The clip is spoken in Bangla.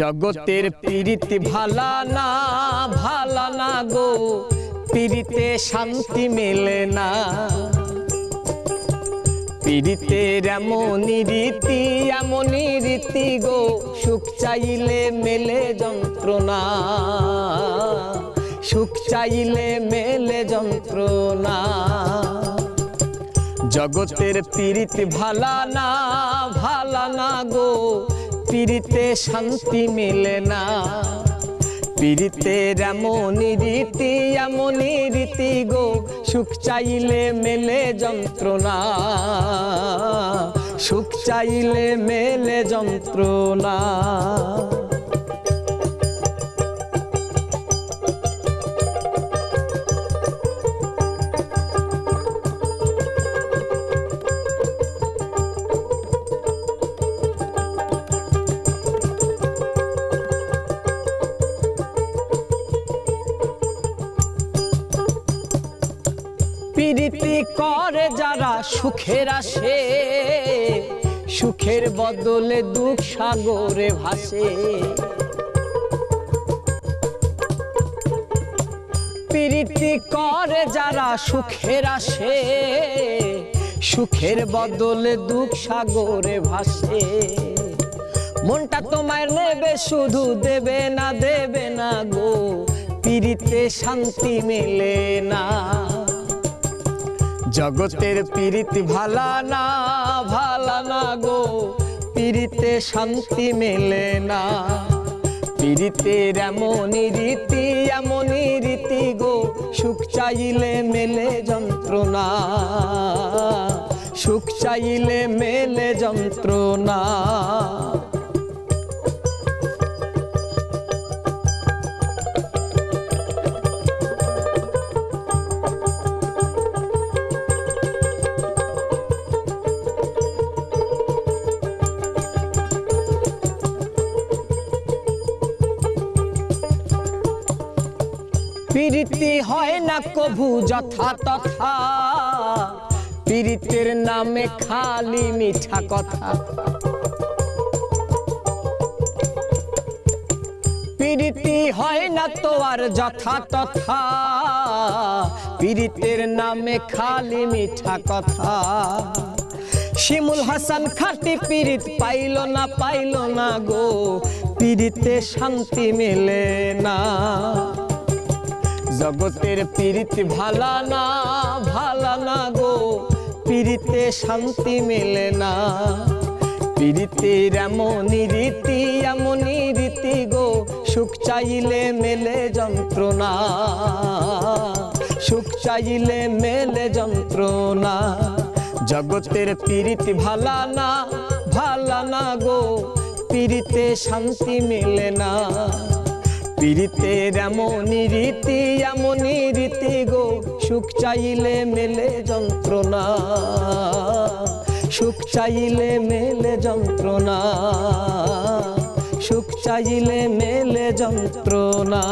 জগতের পীড়িতি ভালা না ভালা না গো, পীড়িতে শান্তি মেলে না। পীড়িতের এমনই রীতি এমনই রীতি গো, সুখ চাইলে মেলে যন্ত্রণা। সুখ চাইলে মেলে যন্ত্রণা। জগতের পীড়িত ভালা না ভালা না গো পীড়িতে শান্তি মেলে না। পিড়িতে এমনই রীতি এমনই রীতি গো। সুখ চাইলে মেলে যন্ত্রণা। সুখ চাইলে মেলে যন্ত্রণা। করে যারা সুখের আসে, সুখের বদলে দুঃখ সাগরে ভাসে। প্রীতি করে যারা সুখের আসে, সুখের বদলে দুঃখ সাগরে ভাসে। মনটা তোমার নেবে, শুধু দেবে না দেবে না গো পিড়িতে শান্তি মেলে না। জগতের পীড়িত ভালা না ভালা না গো। পীড়িতে শান্তি মেলে না। পীড়িতের এমনই রীতি এমনই রীতি গো। সুখ চাইলে মেলে যন্ত্রণা। সুখ চাইলে মেলে যন্ত্রণা। প্রীতি হয় না কভু যথা তথা। পীড়িতের নামে খালি মিঠা কথা। প্রীতি হয় না তো আর যথা তথা। পীড়িতের নামে খালি মিঠা কথা। শিমুল হাসান খাটি পীড়িত পাইল না পাইল না গো। পীড়িতে শান্তি মেলে না। জগতের পীড়িত ভালা না ভালা না গো। পীড়িতে শান্তি মেলে না। পীড়িতের এমনই রীতি এমনই রীতি গো। সুখ চাইলে মেলে যন্ত্রণা। সুখ চাইলে মেলে যন্ত্রণা। জগতের পীড়িত ভালা না ভালা না গো। পীড়িতে শান্তি মেলে না। পীড়িতের এমন রীতি, এমনই রীতি গো, সুখ চাইলে মেলে যন্ত্রণা। সুখ চাইলে মেলে যন্ত্রণা। সুখ চাইলে মেলে যন্ত্রণা।